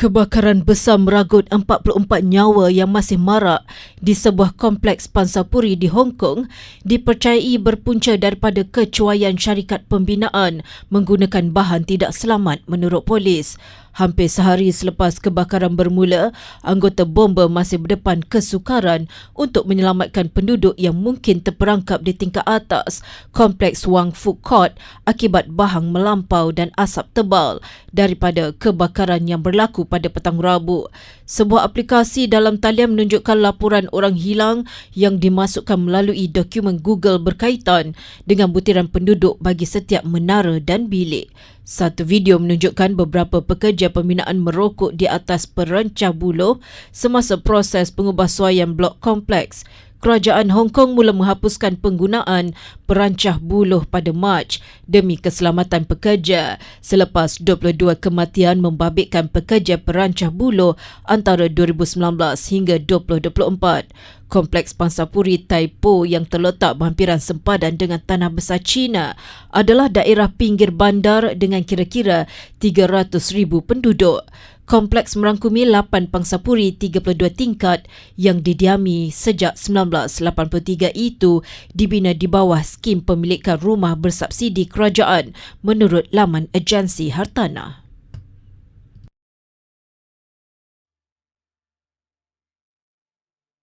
Kebakaran besar meragut 44 nyawa yang masih marak di sebuah kompleks Pansapuri di Hong Kong dipercayai berpunca daripada kecuaian syarikat pembinaan menggunakan bahan tidak selamat menurut polis. Hampir sehari selepas kebakaran bermula, anggota bomba masih berdepan kesukaran untuk menyelamatkan penduduk yang mungkin terperangkap di tingkat atas kompleks Wang Fu Court akibat bahang melampau dan asap tebal daripada kebakaran yang berlaku pada petang Rabu. Sebuah aplikasi dalam talian menunjukkan laporan orang hilang yang dimasukkan melalui dokumen Google berkaitan dengan butiran penduduk bagi setiap menara dan bilik. Satu video menunjukkan beberapa pekerja pembinaan merokok di atas perancah buluh semasa proses pengubahsuaian blok kompleks kerajaan Hong Kong mula menghapuskan penggunaan perancah buluh pada Mac demi keselamatan pekerja selepas 22 kematian membabitkan pekerja perancah buluh antara 2019 hingga 2024. Kompleks Pansapuri Taipo yang terletak berhampiran sempadan dengan tanah besar China adalah daerah pinggir bandar dengan kira-kira 300,000 penduduk. Kompleks merangkumi 8 pangsapuri 32 tingkat yang didiami sejak 1983 itu dibina di bawah skim pemilikan rumah bersubsidi kerajaan menurut laman agensi hartanah.